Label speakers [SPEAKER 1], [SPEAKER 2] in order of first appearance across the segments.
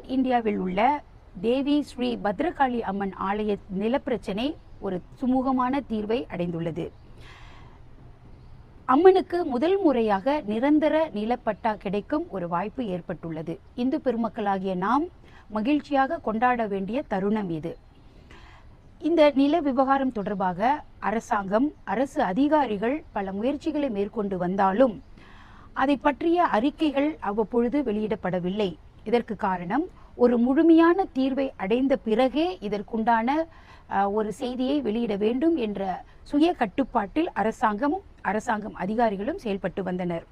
[SPEAKER 1] வணக்கம் இந்தியாவில் உள்ள தேவி ஸ்ரீ பத்ரகாளி அம்மன் ஆலய நிலப்பிரச்சனை ஒரு சுமூகமான தீர்வை அடைந்துள்ளது. அம்மனுக்கு முதல் முறையாக நிரந்தர நிலப்பட்டா கிடைக்கும் ஒரு வாய்ப்பு ஏற்பட்டுள்ளது. இந்து பெருமக்களாகிய நாம் மகிழ்ச்சியாக கொண்டாட வேண்டிய தருணம் இது. இந்த நில விவகாரம் தொடர்பாக அரசாங்கம் அரசு அதிகாரிகள் பல முயற்சிகளை மேற்கொண்டு வந்தாலும் அதை பற்றிய அறிக்கைகள் அவ்வப்பொழுது வெளியிடப்படவில்லை. இதற்கு காரணம் ஒரு முழுமையான தீர்வை அடைந்த பிறகே இதற்குண்டான ஒரு செய்தியை வெளியிட வேண்டும் என்ற சுய கட்டுப்பாட்டில் அரசாங்கமும் அரசாங்கம் அதிகாரிகளும் செயல்பட்டு வந்தனர்.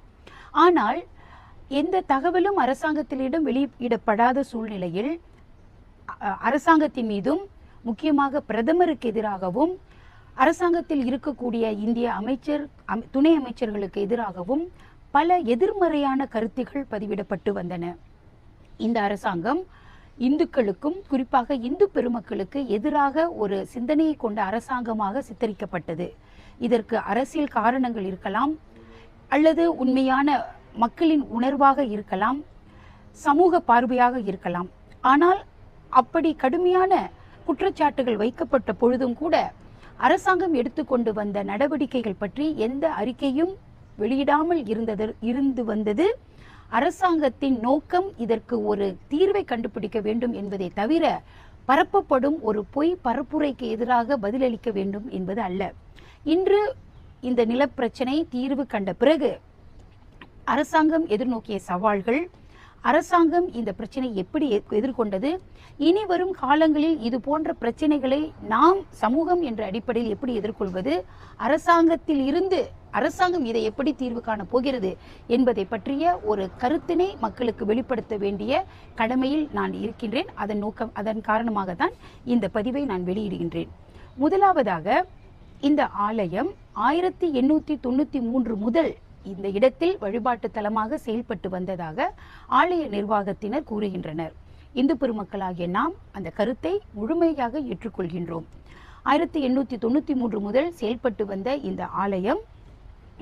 [SPEAKER 1] ஆனால் எந்த தகவலும் அரசாங்கத்திலிடம் வெளியிடப்படாத சூழ்நிலையில் அரசாங்கத்தின் மீதும் முக்கியமாக பிரதமருக்கு எதிராகவும் அரசாங்கத்தில் இருக்கக்கூடிய இந்திய அமைச்சர் துணை அமைச்சர்களுக்கு எதிராகவும் பல எதிர்மறையான கருத்துகள் பதிவிடப்பட்டு வந்தன. இந்த அரசாங்கம் இந்துக்களுக்கும் குறிப்பாக இந்து பெருமக்களுக்கு எதிராக ஒரு சிந்தனையை கொண்ட அரசாங்கமாக சித்தரிக்கப்பட்டது. இதற்கு அரசியல் காரணங்கள் இருக்கலாம் அல்லது உண்மையான மக்களின் உணர்வாக இருக்கலாம் சமூக பார்வையாக இருக்கலாம். ஆனால் அப்படி கடுமையான குற்றச்சாட்டுகள் வைக்கப்பட்ட பொழுதும் கூட அரசாங்கம் எடுத்துக்கொண்டு வந்த நடவடிக்கைகள் பற்றி எந்த அறிக்கையும் வெளியிடாமல் இருந்தது இருந்து வந்தது அரசாங்கத்தின் நோக்கம் இதற்கு ஒரு தீர்வை கண்டுபிடிக்க வேண்டும் என்பதை தவிர பரப்பப்படும் ஒரு பொய் பரப்புரைக்கு எதிராக பதிலளிக்க வேண்டும் என்பது அல்ல. இன்று இந்த நிலப்பிரச்சனை தீர்வு கண்ட பிறகு அரசாங்கம் எதிர்நோக்கிய சவால்கள் அரசாங்கம் இந்த பிரச்சனை எப்படி எதிர்கொண்டது? இனி வரும் காலங்களில் இது போன்ற பிரச்சனைகளை நாம் சமூகம் என்ற அடிப்படையில் எப்படி எதிர்கொள்வது? அரசாங்கத்தில் இருந்து அரசாங்கம் இதை எப்படி தீர்வு காண போகிறது என்பதை பற்றிய ஒரு கருத்தினை மக்களுக்கு வெளிப்படுத்த வேண்டிய கடமையில் நான் இருக்கின்றேன். அதன் நோக்கம் அதன் காரணமாக தான் இந்த பதிவை நான் வெளியிடுகின்றேன். முதலாவதாக இந்த ஆலயம் ஆயிரத்தி எண்ணூற்றி தொண்ணூற்றி மூன்று முதல் இந்த இடத்தில் வழிபாட்டு தலமாக செயல்பட்டு வந்ததாக ஆலய நிர்வாகத்தினர் கூறுகின்றனர். இந்து பெருமக்களாகிய நாம் அந்த கருத்தை முழுமையாக ஏற்றுக்கொள்கின்றோம். ஆயிரத்தி எண்ணூற்றி தொண்ணூற்றி மூன்று முதல் செயல்பட்டு வந்த இந்த ஆலயம்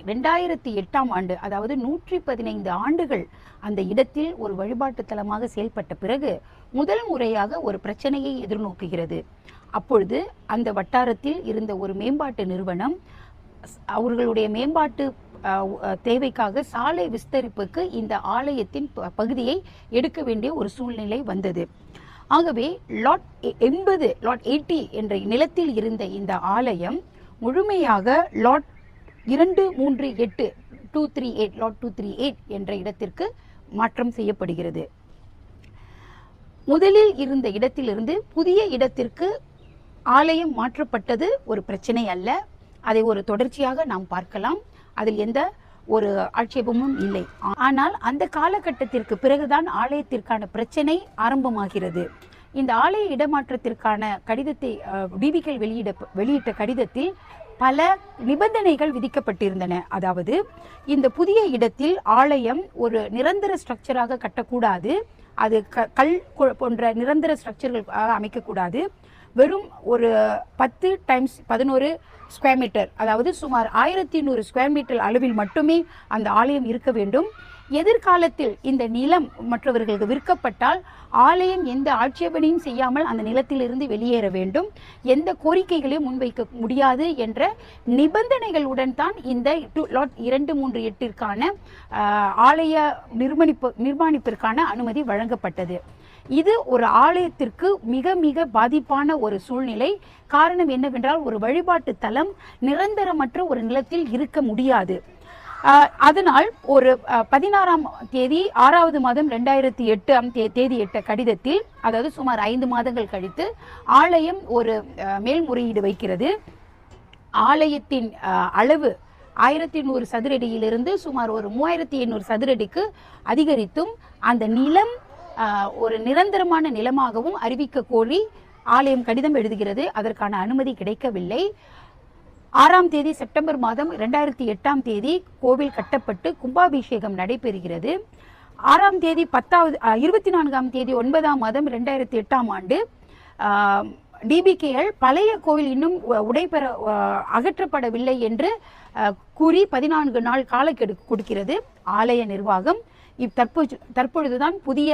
[SPEAKER 1] ரெண்டாயிரத்தி எட்டாம் ஆண்டு அதாவது நூற்றி பதினைந்து ஆண்டுகள் அந்த இடத்தில் ஒரு வழிபாட்டு தலமாக செயல்பட்ட பிறகு முதல் முறையாக ஒரு பிரச்சனையை எதிர்நோக்குகிறது. அப்பொழுது அந்த வட்டாரத்தில் இருந்த ஒரு மேம்பாட்டு நிறுவனம் அவர்களுடைய மேம்பாட்டு தேவைக்காக சாலை விஸ்தரிப்புக்கு இந்த ஆலயத்தின் ப- பகுதியை எடுக்க வேண்டிய ஒரு சூழ்நிலை வந்தது. ஆகவே லாட் எ- எண்பது லாட் எயிட்டி என்ற நிலத்தில் இருந்த இந்த ஆலயம் முழுமையாக லாட் இரண்டு மூன்று எட்டு two three eight lot two three eight என்ற இடத்திற்கு மாற்றம் செய்யப்படுகிறது. முதலில் இருந்த இடத்திலிருந்து புதிய இடத்திற்கு ஆலயம் மாற்றப்பட்டது ஒரு பிரச்சனை அல்ல. அதை ஒரு தொடர்ச்சியாக நாம் பார்க்கலாம். அதில் எந்த ஒரு ஆட்சேபமும் இல்லை. ஆனால் அந்த காலகட்டத்திற்கு பிறகுதான் ஆலயத்திற்கான பிரச்சனை ஆரம்பமாகிறது. இந்த ஆலய இடமாற்றத்திற்கான கடிதத்தை பிபிகள் வெளியிட வெளியிட்ட கடிதத்தில் பல நிபந்தனைகள் விதிக்கப்பட்டிருந்தன. அதாவது இந்த புதிய இடத்தில் ஆலயம் ஒரு நிரந்தர ஸ்ட்ரக்சராக கட்டக்கூடாது. அது க கல் போன்ற நிரந்தர ஸ்ட்ரக்சர்கள் அமைக்கக்கூடாது. வெறும் ஒரு பத்து டைம்ஸ் பதினோரு ஸ்கொயர் மீட்டர் அதாவது சுமார் ஆயிரத்தி நூறு ஸ்கொயர் மீட்டர் அளவில் மட்டுமே அந்த ஆலயம் இருக்க வேண்டும். எதிர்காலத்தில் இந்த நிலம் மற்றவர்களுக்கு விற்கப்பட்டால் ஆலயம் எந்த ஆட்சேபனையும் செய்யாமல் அந்த நிலத்திலிருந்து வெளியேற வேண்டும். எந்த கோரிக்கைகளையும் முன்வைக்க முடியாது என்ற நிபந்தனைகளுடன் தான் இந்த two- லாட் இரண்டு மூன்று எட்டிற்கான ஆலய நிர்மணிப்பு நிர்மாணிப்பிற்கான அனுமதி வழங்கப்பட்டது. இது ஒரு ஆலயத்திற்கு மிக மிக பாதிப்பான ஒரு சூழ்நிலை. காரணம் என்னவென்றால் ஒரு வழிபாட்டு தலம் நிரந்தரமற்ற ஒரு நிலத்தில் இருக்க முடியாது. அதனால் ஒரு பதினாறாம் தேதி ஆறாவது மாதம் ரெண்டாயிரத்தி எட்டாம் தே தேதி எட்ட கடிதத்தில் அதாவது சுமார் ஐந்து மாதங்கள் கழித்து ஆலயம் ஒரு மேல்முறையீடு வைக்கிறது. ஆலயத்தின் அளவு ஆயிரத்தி நூறு சதுரடியிலிருந்து சுமார் ஒரு மூவாயிரத்தி எண்ணூறு சதுரடிக்கு அதிகரித்தும் அந்த நிலம் ஒரு நிரந்தரமான நிலமாகவும் அறிவிக்க கோரி ஆலயம் கடிதம் எழுதுகிறது. அதற்கான அனுமதி கிடைக்கவில்லை. ஆறாம் தேதி செப்டம்பர் மாதம் இரண்டாயிரத்தி எட்டாம் தேதி கோவில் கட்டப்பட்டு கும்பாபிஷேகம் நடைபெறுகிறது. ஆறாம் தேதி பத்தாவது இருபத்தி நான்காம் தேதி ஒன்பதாம் மாதம் ரெண்டாயிரத்தி எட்டாம் ஆண்டு டிபிகேஎல் பழைய கோவில் இன்னும் உடைபெற அகற்றப்படவில்லை என்று கூறி பதினான்கு நாள் காலக்கெடு கொடுக்கிறது. ஆலய நிர்வாகம் இப் தற்போது தற்பொழுதுதான் புதிய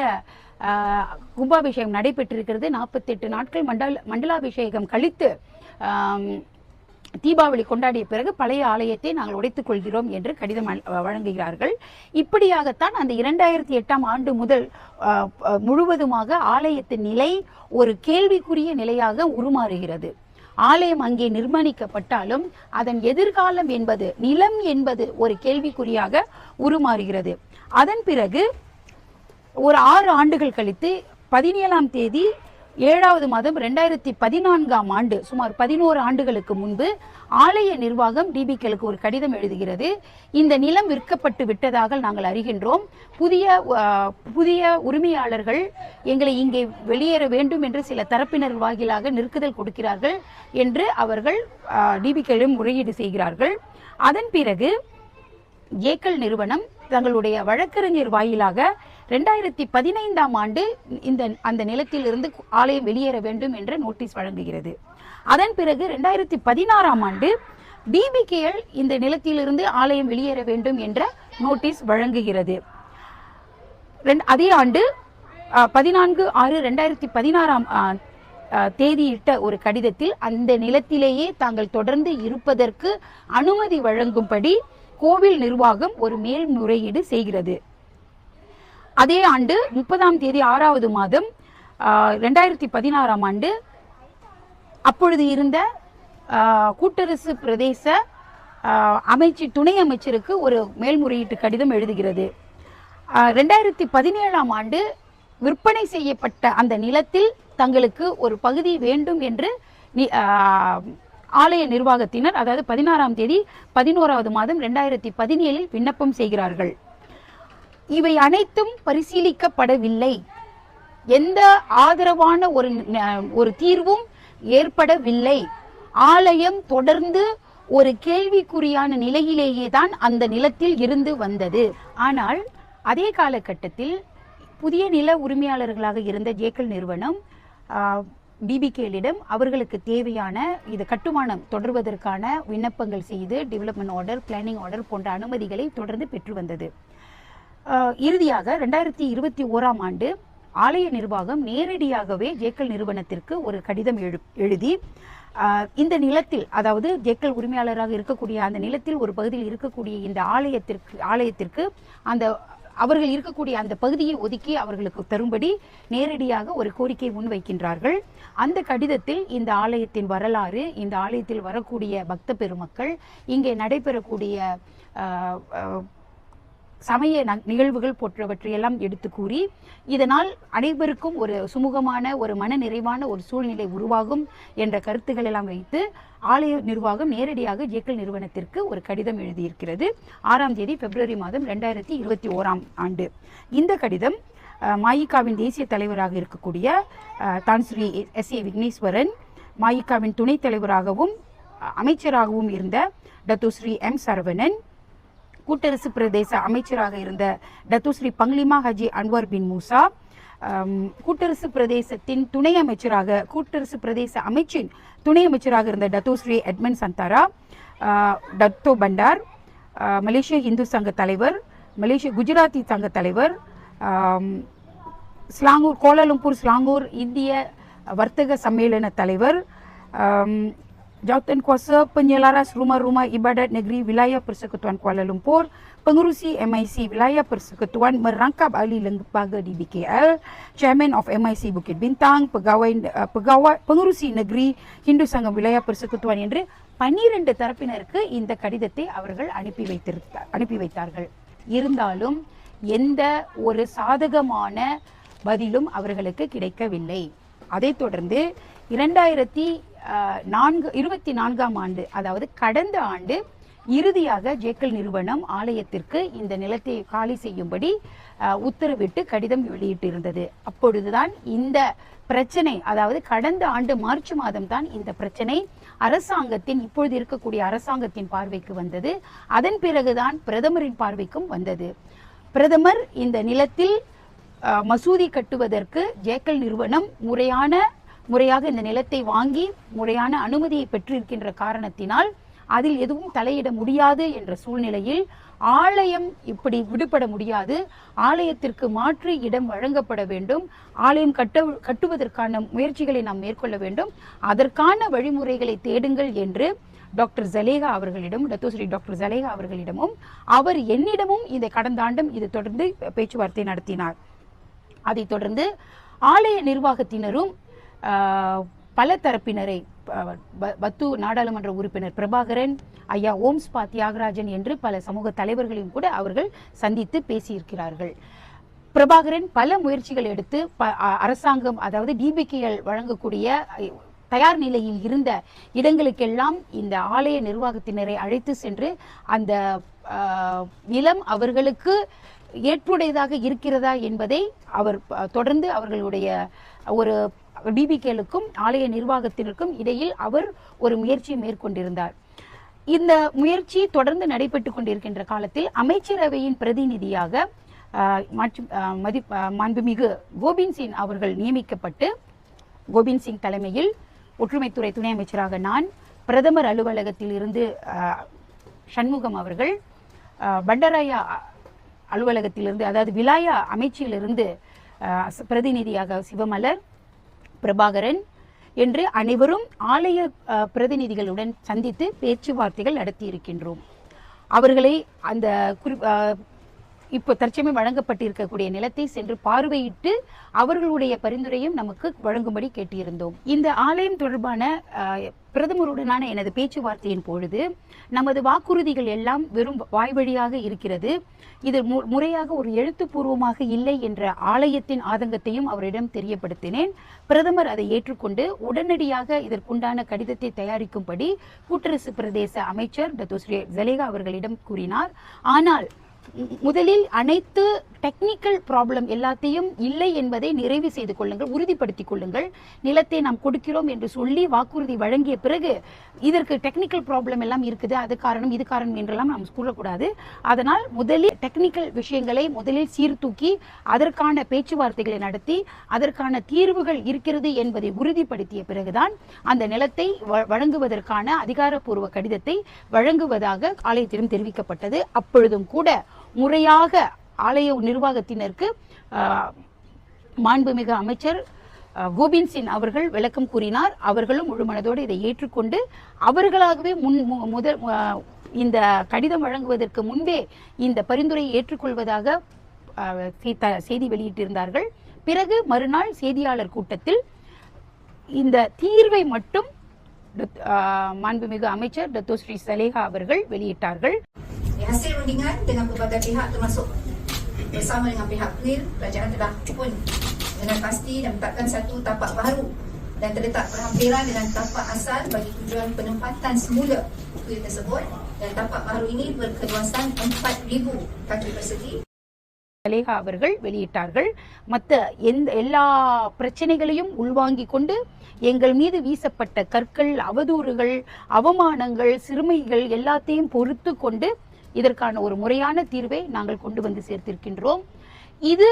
[SPEAKER 1] கும்பாபிஷேகம் நடைபெற்றிருக்கிறது. நாற்பத்தெட்டு நாட்கள் மண்டல மண்டலாபிஷேகம் கழித்து தீபாவளி கொண்டாடிய பிறகு பழைய ஆலயத்தை நாங்கள் உடைத்துக் கொள்கிறோம் என்று கடிதம் வழங்குகிறார்கள். இப்படியாகத்தான் அந்த இரண்டாயிரத்தி எட்டாம் ஆண்டு முதல் முழுவதுமாக ஆலயத்தின் நிலை ஒரு கேள்விக்குரிய நிலையாக உருமாறுகிறது. ஆலயம் அங்கே நிர்மாணிக்கப்பட்டாலும் அதன் எதிர்காலம் என்பது நிலம் என்பது ஒரு கேள்விக்குறியாக உருமாறுகிறது. அதன் பிறகு ஒரு ஆறு ஆண்டுகள் கழித்து பதினேழாம் தேதி ஏழாவது மாதம் ரெண்டாயிரத்தி பதினான்காம் ஆண்டு சுமார் பதினோரு ஆண்டுகளுக்கு முன்பு ஆலய நிர்வாகம் டிபிக்களுக்கு ஒரு கடிதம் எழுதுகிறது. இந்த நிலம் விற்கப்பட்டு விட்டதாக நாங்கள் அறிகின்றோம். புதிய புதிய உரிமையாளர்கள் எங்களை இங்கே வெளியேற வேண்டும் என்று சில தரப்பினர் வாயிலாக நெருக்குதல் கொடுக்கிறார்கள் என்று அவர்கள் டிபிக்களிடம் முறையீடு செய்கிறார்கள். அதன் பிறகு ஏக்கல் நிறுவனம் தங்களுடைய வழக்கறிஞர் வாயிலாக ரெண்டாயிரத்தி பதினைந்தாம் ஆண்டு இந்த அந்த நிலத்திலிருந்து ஆலயம் வெளியேற வேண்டும் என்ற நோட்டீஸ் வழங்குகிறது. அதன் பிறகு ரெண்டாயிரத்தி பதினாறாம் ஆண்டு டிபிகேஎல் இந்த நிலத்திலிருந்து ஆலயம் வெளியேற வேண்டும் என்ற நோட்டீஸ் வழங்குகிறது. அதே ஆண்டு பதினான்கு ஆறு ரெண்டாயிரத்தி பதினாறாம் தேதியிட்ட ஒரு கடிதத்தில் அந்த நிலத்திலேயே தாங்கள் தொடர்ந்து இருப்பதற்கு அனுமதி வழங்கும்படி கோவில் நிர்வாகம் ஒரு மேல்முறையீடு செய்கிறது. அதே ஆண்டு முப்பதாம் தேதி ஆறாவது மாதம் ரெண்டாயிரத்தி பதினாறாம் ஆண்டு அப்பொழுது இருந்த கூட்டரசு பிரதேச அமைச்சு துணை அமைச்சருக்கு ஒரு மேல்முறையீட்டு கடிதம் எழுதுகிறது. ரெண்டாயிரத்தி பதினேழாம் ஆண்டு விற்பனை செய்யப்பட்ட அந்த நிலத்தில் தங்களுக்கு ஒரு பகுதி வேண்டும் என்று ஆலய நிர்வாகத்தினர் அதாவது பதினாறாம் தேதி பதினோராவது மாதம் ரெண்டாயிரத்தி பதினேழில் விண்ணப்பம் செய்கிறார்கள். இவை அனைத்தும் பரிசீலிக்கப்படவில்லை. எந்த ஆதரவான ஒரு ஒரு தீர்வும் ஏற்படவில்லை. ஆலயம் தொடர்ந்து ஒரு கேள்விக்குறியான நிலையிலேயே தான் அந்த நிலத்தில் இருந்து வந்தது. ஆனால் அதே காலகட்டத்தில் புதிய நில உரிமையாளர்களாக இருந்த ஜேக்கல் நிறுவனம் பிபிகேலிடம் அவர்களுக்கு தேவையான இது கட்டுமானம் தொடர்வதற்கான விண்ணப்பங்கள் செய்து டெவலப்மெண்ட் ஆர்டர் பிளானிங் ஆர்டர் போன்ற அனுமதிகளை தொடர்ந்து பெற்று வந்தது. இறுதியாக ரெண்டாயிரத்தி இருபத்தி ஓராம் ஆண்டு ஆலய நிர்வாகம் நேரடியாகவே ஜேக்கல் நிறுவனத்திற்கு ஒரு கடிதம் எழு எழுதி இந்த நிலத்தில் அதாவது ஜேக்கல் உரிமையாளராக இருக்கக்கூடிய அந்த நிலத்தில் ஒரு பகுதியில் இருக்கக்கூடிய இந்த ஆலயத்திற்கு ஆலயத்திற்கு அந்த அவர்கள் இருக்கக்கூடிய அந்த பகுதியை ஒதுக்கி அவர்களுக்கு தரும்படி நேரடியாக ஒரு கோரிக்கை முன்வைக்கின்றார்கள். அந்த கடிதத்தில் இந்த ஆலயத்தின் வரலாறு இந்த ஆலயத்தில் வரக்கூடிய பக்த பெருமக்கள் இங்கே நடைபெறக்கூடிய ஆஹ், சமய நிகழ்வுகள் போன்றவற்றையெல்லாம் எடுத்து கூறி இதனால் அனைவருக்கும் ஒரு சுமூகமான ஒரு மன நிறைவான ஒரு சூழ்நிலை உருவாகும் என்ற கருத்துக்கள் எல்லாம் வைத்து ஆலய நிர்வாகம் நேரடியாக ஜேக்கல் நிறுவனத்திற்கு ஒரு கடிதம் எழுதியிருக்கிறது. ஆறாம் தேதி பிப்ரவரி மாதம் ரெண்டாயிரத்தி இருபத்தி ஓராம் ஆண்டு. இந்த கடிதம் மாயிக்காவின் மாயிகாவின் தேசிய தலைவராக இருக்கக்கூடிய தான் ஸ்ரீ எஸ் ஏ விக்னேஸ்வரன் மாயிகாவின் துணைத் தலைவராகவும் அமைச்சராகவும் இருந்த டத்து ஸ்ரீ எம் சரவணன் கூட்டரசு பிரதேச அமைச்சராக இருந்த Datuk Seri Panglima Haji Anwar bin Musa கூட்டரசு பிரதேசத்தின் துணை அமைச்சராக கூட்டரசு பிரதேச அமைச்சின் துணை அமைச்சராக இருந்த Datuk Seri Edmund Santhara Datuk பண்டார் மலேசிய இந்து சங்க தலைவர் மலேசிய குஜராத்தி சங்க தலைவர் ஸ்லாங்கூர் கோலாலம்பூர் ஸ்லாங்கூர் இந்திய வர்த்தக சம்மேளன தலைவர் ஆம், Jawatan Kuasa Penyelaras Rumah-Rumah Ibadat Negeri Wilayah Persekutuan Kuala Lumpur, Pengurusi MIC Wilayah Persekutuan merangkap ahli lembaga di BKL, Chairman of MIC Bukit Bintang, Pegawai uh, Pegawai Pengurusi Negeri Hindu Sangam Wilayah Persekutuan என்று பன்னிரண்டு தரப்பினருக்கு இந்த கடிதத்தை அவர்கள் அனுப்பி வைத்திருக்க அனுப்பி வைத்தார்கள் இருந்தாலும் எந்த ஒரு சாதகமான பதிலும் அவர்களுக்கு கிடைக்கவில்லை அதைத் தொடர்ந்து இரண்டாயிரத்தி நான்கு இருபத்தி நான்காம் ஆண்டு அதாவது கடந்த ஆண்டு இறுதியாக ஜேக்கல் நிறுவனம் ஆலயத்திற்கு இந்த நிலத்தை காலி செய்யும்படி உத்தரவிட்டு கடிதம் வெளியிட்டிருந்தது. அப்பொழுதுதான் இந்த பிரச்சனை அதாவது கடந்த ஆண்டு மார்ச் மாதம் தான் இந்த பிரச்சனை அரசாங்கத்தின் இப்பொழுது இருக்கக்கூடிய அரசாங்கத்தின் பார்வைக்கு வந்தது. அதன் பிறகுதான் பிரதமரின் பார்வைக்கும் வந்தது. பிரதமர் இந்த நிலத்தில் மசூதி கட்டுவதற்கு ஜேக்கல் நிறுவனம் முறையான முறையாக இந்த நிலத்தை வாங்கி முறையான அனுமதியை பெற்றிருக்கின்ற காரணத்தினால் அதில் எதுவும் தலையிட முடியாது என்ற சூழ்நிலையில் ஆலயம் இப்படி விடுபட முடியாது. ஆலயத்திற்கு மாற்று இடம் வழங்கப்பட வேண்டும். ஆலயம் கட்ட கட்டுவதற்கான முயற்சிகளை நாம் மேற்கொள்ள வேண்டும். அதற்கான வழிமுறைகளை தேடுங்கள் என்று டாக்டர் ஜலேகா அவர்களிடம் டத்தோஸ்ரீ டாக்டர் ஜலேகா அவர்களிடமும் அவர் என்னிடமும் இதை கடந்த ஆண்டும் இது தொடர்ந்து பேச்சுவார்த்தை நடத்தினார். அதைத் தொடர்ந்து ஆலய நிர்வாகத்தினரும் பல தரப்பினரை ப- பத்து நாடாளுமன்ற உறுப்பினர் பிரபாகரன் ஐயா ஓம்ஸ்பா தியாகராஜன் என்று பல சமூக தலைவர்களையும் கூட அவர்கள் சந்தித்து பேசியிருக்கிறார்கள். பிரபாகரன் பல முயற்சிகள் எடுத்து ப- அரசாங்கம் அதாவது டிபிகேஎல் வழங்கக்கூடிய தயார் நிலையில் இருந்த இடங்களுக்கெல்லாம் இந்த ஆலய நிர்வாகத்தினரை அழைத்து சென்று அந்த நிலம் அவர்களுக்கு ஏற்புடையதாக இருக்கிறதா என்பதை அவர் தொடர்ந்து அவர்களுடைய ஒரு டிபிகேலுக்கும் ஆலய நிர்வாகத்திற்கும் இடையில் அவர் ஒரு முயற்சியை மேற்கொண்டிருந்தார். இந்த முயற்சி தொடர்ந்து நடைபெற்று கொண்டிருக்கின்ற காலத்தில் அமைச்சரவையின் பிரதிநிதியாக மாற்று- மதி மாண்புமிகு கோபிந்த் சிங் அவர்கள் நியமிக்கப்பட்டு கோபிந்த் சிங் தலைமையில் ஒற்றுமைத்துறை துணை அமைச்சராக நான் பிரதமர் அலுவலகத்தில் இருந்து சண்முகம் அவர்கள் பண்டராயா அலுவலகத்திலிருந்து அதாவது விலாயா அமைச்சியிலிருந்து பிரதிநிதியாக சிவமலர் பிரபாகரன் என்று அனைவரும் ஆலய பிரதிநிதிகளுடன் சந்தித்து பேச்சுவார்த்தைகள் நடத்தி இருக்கின்றோம் அவர்களை அந்த குறி இப்போ தற்சமயம் வழங்கப்பட்டிருக்கக்கூடிய நிலத்தை சென்று பார்வையிட்டு அவர்களுடைய பரிந்துரையும் நமக்கு வழங்கும்படி கேட்டிருந்தோம். இந்த ஆலயம் தொடர்பான பிரதமருடனான எனது பேச்சுவார்த்தையின் பொழுது நமது வாக்குறுதிகள் எல்லாம் வெறும் வாய் வழியாக இருக்கிறது. இது மு- முறையாக ஒரு எழுத்துப்பூர்வமாக இல்லை என்ற ஆலயத்தின் ஆதங்கத்தையும் அவரிடம் தெரியப்படுத்தினேன். பிரதமர் அதை ஏற்றுக்கொண்டு உடனடியாக இதற்குண்டான கடிதத்தை தயாரிக்கும்படி கூட்டரசு பிரதேச அமைச்சர் டத்தோஸ்ரீ ஜலேகா அவர்களிடம் கூறினார். ஆனால் முதலில் அனைத்து டெக்னிக்கல் ப்ராப்ளம் எல்லாத்தையும் இல்லை என்பதை நிறைவு செய்து கொள்ளுங்கள் உறுதிப்படுத்திக் கொள்ளுங்கள். நிலத்தை நாம் கொடுக்கிறோம் என்று சொல்லி வாக்குறுதி வழங்கிய பிறகு இதற்கு டெக்னிக்கல் ப்ராப்ளம் எல்லாம் இருக்குது. அது காரணம் இது காரணம் என்றெல்லாம் நாம் கூறக்கூடாது. அதனால் முதலில் டெக்னிக்கல் விஷயங்களை முதலில் சீர்தூக்கி அதற்கான பேச்சுவார்த்தைகளை நடத்தி அதற்கான தீர்வுகள் இருக்கிறது என்பதை உறுதிப்படுத்திய பிறகுதான் அந்த நிலத்தை வ- வழங்குவதற்கான அதிகாரப்பூர்வ கடிதத்தை வழங்குவதாக ஆலயத்திடம் தெரிவிக்கப்பட்டது. அப்பொழுதும் கூட முறையாக ஆலய நிர்வாகத்தினருக்கு மாண்புமிகு அமைச்சர் கோபிந்த் சிங் அவர்கள் விளக்கம் கூறினார். அவர்களும் முழுமனதோடு இதை ஏற்றுக்கொண்டு அவர்களாகவே முன் மு- முதல் இந்த கடிதம் வழங்குவதற்கு முன்பே இந்த பரிந்துரையை ஏற்றுக்கொள்வதாக த- செய்தி வெளியிட்டிருந்தார்கள். பிறகு மறுநாள் செய்தியாளர் கூட்டத்தில் இந்த தீர்வை மட்டும் மாண்புமிகு அமைச்சர் டத்தோஸ்ரீ சலேஹா சலேகா அவர்கள் வெளியிட்டார்கள்.
[SPEAKER 2] hasil rundingan dengan pelbagai pihak termasuk bersama dengan pihak PRIL, kerajaan telah pun dengan pasti dan menetapkan satu tapak baru dan terletak berhampiran dengan tapak asal bagi tujuan penempatan semula PRIL tersebut dan tapak baru ini berkeluasan 4,000 kaki persegi
[SPEAKER 1] சலேகா அவர்கள் வெளியிட்டார்கள் மற்ற எந்த எல்லா பிரச்சனைகளையும் உள்வாங்கிக் கொண்டு எங்கள் மீது வீசப்பட்ட கற்கள் அவதூறுகள் அவமானங்கள் சிறுமைகள் எல்லாத்தையும் பொறுத்து கொண்டு இதற்கான ஒரு முறையான தீர்வை நாங்கள் கொண்டு வந்து சேர்த்திருக்கின்றோம். இது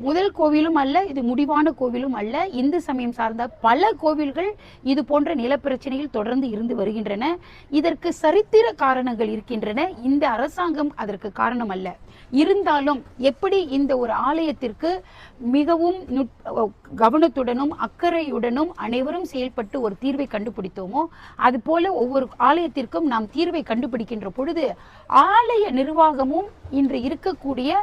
[SPEAKER 1] முதல் கோவிலும் அல்ல இது முடிவான கோவிலும் அல்ல. இந்து சமயம் சார்ந்த பல கோவில்கள் இது போன்ற நிலப்பிரச்சனையில் தொடர்ந்து இருந்து வருகின்றன. இதற்கு சரித்திர காரணங்கள் இருக்கின்றன. இந்த அரசாங்கம் அதற்கு காரணம் அல்ல. இருந்தாலும் எப்படி இந்த ஒரு ஆலயத்திற்கு மிகவும் நுட்- கவனத்துடனும் அக்கறையுடனும் அனைவரும் செயல்பட்டு ஒரு தீர்வை கண்டுபிடித்தோமோ அதுபோல ஒவ்வொரு ஆலயத்திற்கும் நாம் தீர்வை கண்டுபிடிக்கின்ற பொழுது ஆலய நிர்வாகமும் இன்று இருக்கக்கூடிய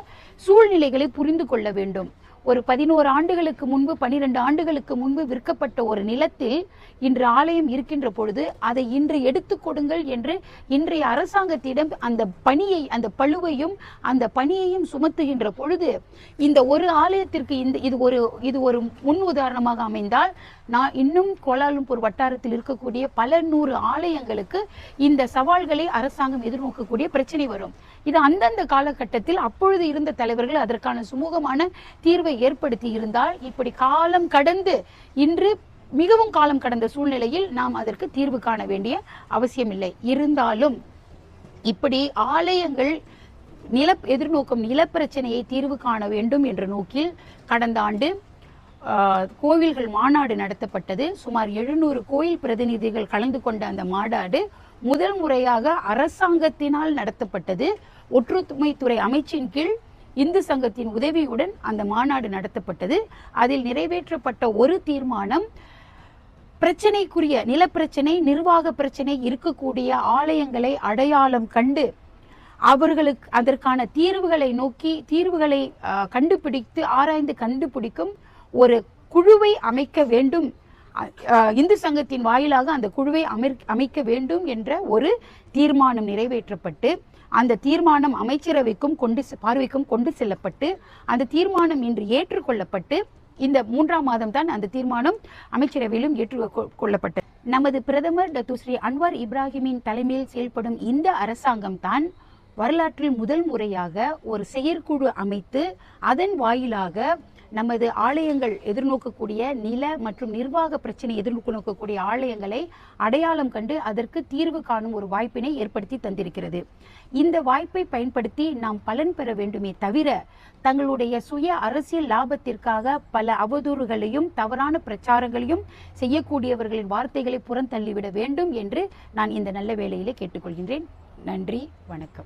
[SPEAKER 1] சூழ்நிலைகளை புரிந்து கொள்ள வேண்டும். ஒரு பதினோரு ஆண்டுகளுக்கு முன்பு பனிரெண்டு ஆண்டுகளுக்கு முன்பு விற்கப்பட்ட ஒரு நிலத்தில் இன்று ஆலயம் இருக்கின்ற பொழுது அதை இன்று எடுத்து கொடுங்கள் என்று இன்றைய அரசாங்கத்திடம் அந்த பணியை அந்த பழுவையும் அந்த பணியையும் சுமத்துகின்ற பொழுது இந்த ஒரு ஆலயத்திற்கு இந்த இது ஒரு இது ஒரு முன் உதாரணமாக அமைந்தால் நான் இன்னும் கோலாலம்பூர் வட்டாரத்தில் இருக்கக்கூடிய பல நூறு ஆலயங்களுக்கு இந்த சவால்களை அரசாங்கம் எதிர்நோக்கக்கூடிய பிரச்சனை வரும். இது அந்தந்த காலகட்டத்தில் அப்பொழுது இருந்த தலைவர்கள் அதற்கான சுமூகமான தீர்வை ஏற்படுத்தி இருந்தால் இப்படி காலம் கடந்து இன்று மிகவும் காலம் கடந்த சூழ்நிலையில் நாம் அதற்கு தீர்வு காண வேண்டிய அவசியமில்லை. இருந்தாலும் இப்படி ஆலயங்கள் நில எதிர்நோக்கும் நிலப்பிரச்சனையை தீர்வு காண வேண்டும் என்ற நோக்கில் கடந்த ஆண்டு கோவில்கள் மாநாடு நடத்தப்பட்டது. சுமார் எழுநூறு கோயில் பிரதிநிதிகள் கலந்து கொண்ட அந்த மாநாடு முதல் முறையாக அரசாங்கத்தினால் நடத்தப்பட்டது. ஒற்றுமைத்துறை அமைச்சின் கீழ் இந்து சங்கத்தின் உதவியுடன் அந்த மாநாடு நடத்தப்பட்டது. அதில் நிறைவேற்றப்பட்ட ஒரு தீர்மானம் பிரச்சனைக்குரிய நிலப்பிரச்சனை நிர்வாக பிரச்சனை இருக்கக்கூடிய ஆலயங்களை அடையாளம் கண்டு அவர்களுக்கு அதற்கான தீர்வுகளை நோக்கி தீர்வுகளை கண்டுபிடித்து ஆராய்ந்து கண்டுபிடிக்கும் ஒரு குழுவை அமைக்க வேண்டும். இந்து சங்கத்தின் வாயிலாக அந்த குழுவை அமைக்க வேண்டும் என்ற ஒரு தீர்மானம் நிறைவேற்றப்பட்டு அந்த தீர்மானம் அமைச்சரவைக்கும் கொண்டு பார்வைக்கும் கொண்டு செல்லப்பட்டு அந்த தீர்மானம் இன்று ஏற்றுக்கொள்ளப்பட்டு இந்த மூன்றாம் மாதம் தான் அந்த தீர்மானம் அமைச்சரவையிலும் ஏற்றுக்கொள்ளப்பட்டது நமது பிரதமர் டாக்டர் ஸ்ரீ அன்வார் இப்ராஹிமின் தலைமையில் செயல்படும் இந்த அரசாங்கம் தான் வரலாற்றில் முதல் முறையாக ஒரு செயற்குழு அமைத்து அதன் வாயிலாக நமது ஆலயங்கள் எதிர்நோக்கக்கூடிய நில மற்றும் நிர்வாக பிரச்சனை எதிர்நோக்கக்கூடிய ஆலயங்களை அடையாளம் கண்டு அதற்கு தீர்வு காணும் ஒரு வாய்ப்பினை ஏற்படுத்தி தந்திருக்கிறது. இந்த வாய்ப்பை பயன்படுத்தி நாம் பலன் பெற வேண்டுமே தவிர தங்களுடைய சுய அரசியல் லாபத்திற்காக பல அவதூறுகளையும் தவறான பிரச்சாரங்களையும் செய்யக்கூடியவர்களின் வார்த்தைகளை புறந்தள்ளிவிட வேண்டும் என்று நான் இந்த நல்ல வேளையிலே கேட்டுக்கொள்கின்றேன். நன்றி வணக்கம்.